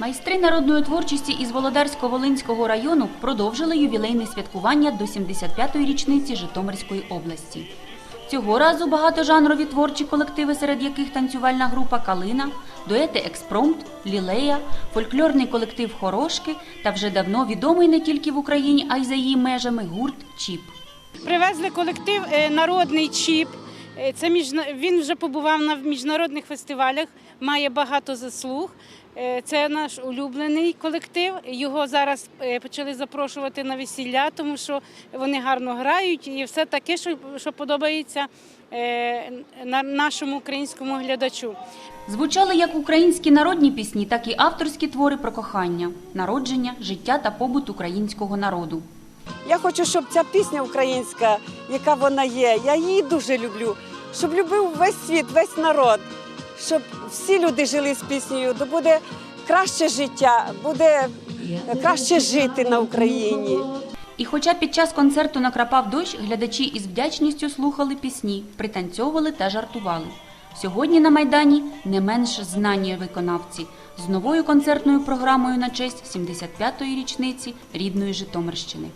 Майстри народної творчості із Володарсько-Волинського району продовжили ювілейне святкування до 75-ї річниці Житомирської області. Цього разу багатожанрові творчі колективи, серед яких танцювальна група Калина, дуети Експромт, Лілея, фольклорний колектив Хорошки та вже давно відомий не тільки в Україні, а й за її межами гурт Чіп. Привезли колектив е, Народний Чіп. Е, Це міжна- він вже побував на міжнародних фестивалях, має багато заслуг. Е, Це наш улюблений колектив. Його зараз е, почали запрошувати на весілля, тому що вони гарно грають і все таке, що, подобається на- нашому українському глядачу. Звучали як українські народні пісні, так і авторські твори про кохання, народження, життя та побут українського народу. Я хочу, щоб ця пісня українська, яка вона є, я її дуже люблю, щоб любив весь світ, весь народ, щоб всі люди жили з піснею, то буде краще життя, буде краще жити на Україні. І хоча під час концерту накрапав дощ, глядачі із вдячністю слухали пісні, пританцьовували та жартували. Сьогодні на Майдані не менш знані виконавці з новою концертною програмою на честь 75-ї річниці рідної Житомирщини.